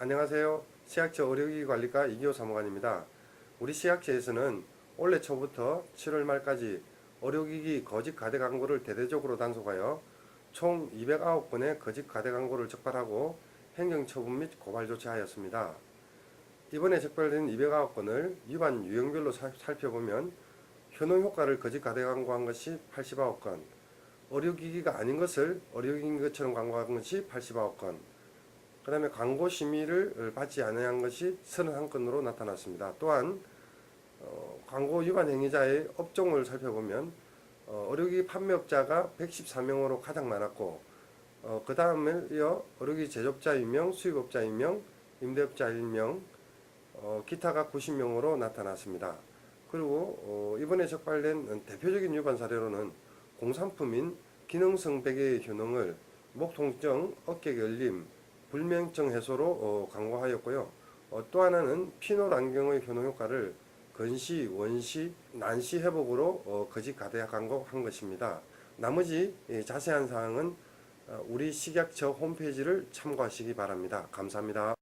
안녕하세요. 시약처 의료기기 관리과 이기호 사무관입니다. 우리 시약처에서는 올해 초부터 7월 말까지 의료기기 거짓 가대 광고를 대대적으로 단속하여 총 209건의 거짓 가대 광고를 적발하고 행정처분 및 고발 조치하였습니다. 이번에 적발된 209건을 위반 유형별로 살- 살펴보면 효능 효과를 거짓 가대 광고한 것이 89건, 의료기기가 아닌 것을 의료기기인 것처럼 광고한 것이 89건, 그 다음에 광고 심의를 받지 않은 것이 31건으로 나타났습니다. 또한 어, 광고 위반 행위자의 업종을 살펴보면 어, 의료기기 판매업자가 114명으로 가장 많았고 어, 그 다음에 이어 의료기기 제조업자 1명, 수입업자 1명, 임대업자 1명, 어, 기타가 90명으로 나타났습니다. 그리고 어, 이번에 적발된 대표적인 위반 사례로는 공산품인 기능성 베개의 효능을 목 통증, 어깨 결림, 불면증 해소로 어, 광고하였고요. 어, 또 하나는 피놀 안경의 효능 효과를 근시, 원시, 난시 회복으로 어, 거짓 가대 광고한 것입니다. 나머지 예, 자세한 사항은 어, 우리 식약처 홈페이지를 참고하시기 바랍니다. 감사합니다.